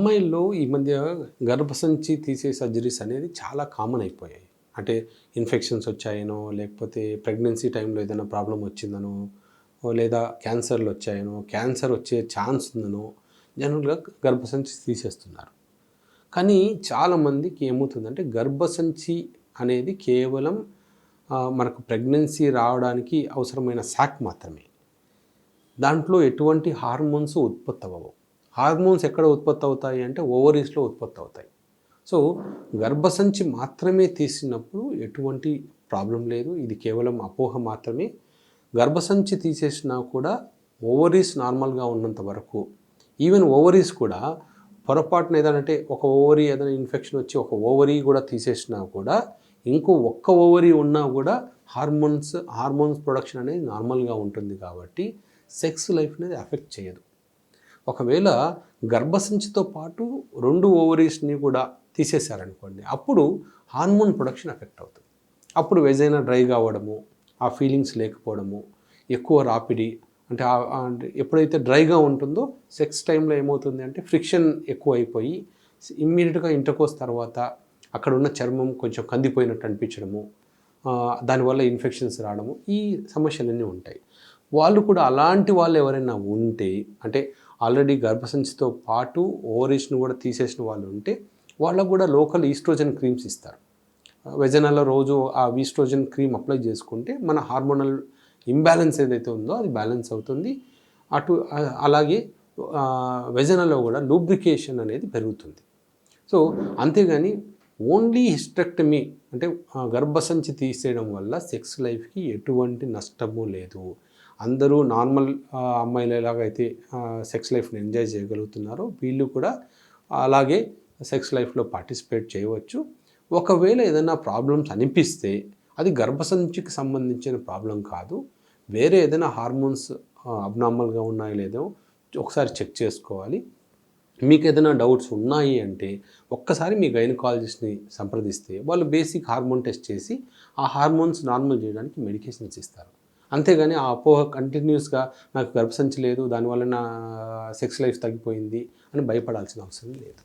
అమ్మాయిల్లో ఈ మధ్య గర్భసంచి తీసే సర్జరీస్ అనేది చాలా కామన్ అయిపోయాయి. అంటే ఇన్ఫెక్షన్స్ వచ్చాయనో లేకపోతే ప్రెగ్నెన్సీ టైంలో ఏదైనా ప్రాబ్లం వచ్చిందనో లేదా క్యాన్సర్లు వచ్చాయనో క్యాన్సర్ వచ్చే ఛాన్స్ ఉందనో జనరల్గా గర్భసంచి తీసేస్తున్నారు. కానీ చాలామందికి ఏమవుతుందంటే గర్భసంచి అనేది కేవలం మనకు ప్రెగ్నెన్సీ రావడానికి అవసరమైన శాక్ మాత్రమే. దాంట్లో ఎటువంటి హార్మోన్స్ ఉత్పత్తి అవ్వవు హార్మోన్స్ ఎక్కడ ఉత్పత్తి అవుతాయి అంటే ఓవరీస్లో ఉత్పత్తి అవుతాయి. సో గర్భసంచి మాత్రమే తీసినప్పుడు ఎటువంటి ప్రాబ్లం లేదు. ఇది కేవలం అపోహ మాత్రమే. గర్భసంచి తీసేసినా కూడా ఓవరీస్ నార్మల్గా ఉన్నంత వరకు. ఈవెన్ ఓవరీస్ కూడా పొరపాటున ఏదంటే ఒక ఓవరీ ఏదైనా ఇన్ఫెక్షన్ వచ్చి ఒక ఓవరీ కూడా తీసేసినా కూడా ఇంకో ఒక్క ఓవరీ ఉన్నా కూడా హార్మోన్స్ హార్మోన్స్ ప్రొడక్షన్ అనేది నార్మల్గా ఉంటుంది కాబట్టి సెక్స్ లైఫ్ అనేది ఎఫెక్ట్ చేయదు. ఒకవేళ గర్భసంచితో పాటు రెండు ఓవరీస్ని కూడా తీసేశారనుకోండి అప్పుడు హార్మోన్ ప్రొడక్షన్ ఎఫెక్ట్ అవుతుంది. అప్పుడు వెజైనా డ్రై కావడము ఆ ఫీలింగ్స్ లేకపోవడము ఎక్కువ రాపిడి అంటే ఎప్పుడైతే డ్రైగా ఉంటుందో సెక్స్ టైంలో ఏమవుతుంది అంటే ఫ్రిక్షన్ ఎక్కువ అయిపోయి ఇమ్మీడియట్గా ఇంటర్కోస్ తర్వాత అక్కడ ఉన్న చర్మం కొంచెం కందిపోయినట్టు అనిపించడము దానివల్ల ఇన్ఫెక్షన్స్ రావడము ఈ సమస్యలన్నీ ఉంటాయి. వాళ్ళు కూడా అలాంటి వాళ్ళు ఎవరైనా ఉంటే అంటే ఆల్రెడీ గర్భసంచితో పాటు ఓవరేషన్ కూడా తీసేసిన వాళ్ళు ఉంటే వాళ్ళకు కూడా లోకల్ ఈస్ట్రోజన్ క్రీమ్స్ ఇస్తారు. వెజనల్లో రోజు ఆ ఈస్ట్రోజన్ క్రీమ్ అప్లై చేసుకుంటే మన హార్మోనల్ ఇంబ్యాలెన్స్ ఏదైతే ఉందో అది బ్యాలెన్స్ అవుతుంది. అటు అలాగే వెజనల్లో కూడా లూబ్రికేషన్ అనేది పెరుగుతుంది. సో అంతేగాని ఓన్లీ హిస్టెక్టమీ అంటే గర్భసంచి తీసేయడం వల్ల సెక్స్ లైఫ్కి ఎటువంటి నష్టము లేదు. అందరూ నార్మల్ అమ్మాయిలు ఎలాగైతే సెక్స్ లైఫ్ని ఎంజాయ్ చేయగలుగుతున్నారో. వీళ్ళు కూడా అలాగే సెక్స్ లైఫ్లో పార్టిసిపేట్ చేయవచ్చు. ఒకవేళ ఏదైనా ప్రాబ్లమ్స్ అనిపిస్తే అది గర్భసంచికి సంబంధించిన ప్రాబ్లం కాదు. వేరే ఏదైనా హార్మోన్స్ అబ్నార్మల్గా ఉన్నాయో లేదో ఒకసారి చెక్ చేసుకోవాలి. మీకు ఏదైనా డౌట్స్ ఉన్నాయి అంటే ఒక్కసారి మీ గైనకాలజిస్ట్ని సంప్రదిస్తే వాళ్ళు బేసిక్ హార్మోన్ టెస్ట్ చేసి ఆ హార్మోన్స్ నార్మల్ చేయడానికి మెడికేషన్స్ ఇస్తారు. అంతేగాని ఆ అపోహ కంటిన్యూస్గా నాకు గర్భసంచి లేదు దానివల్ల నా సెక్స్ లైఫ్ తగ్గిపోయింది అని భయపడాల్సిన అవసరం లేదు.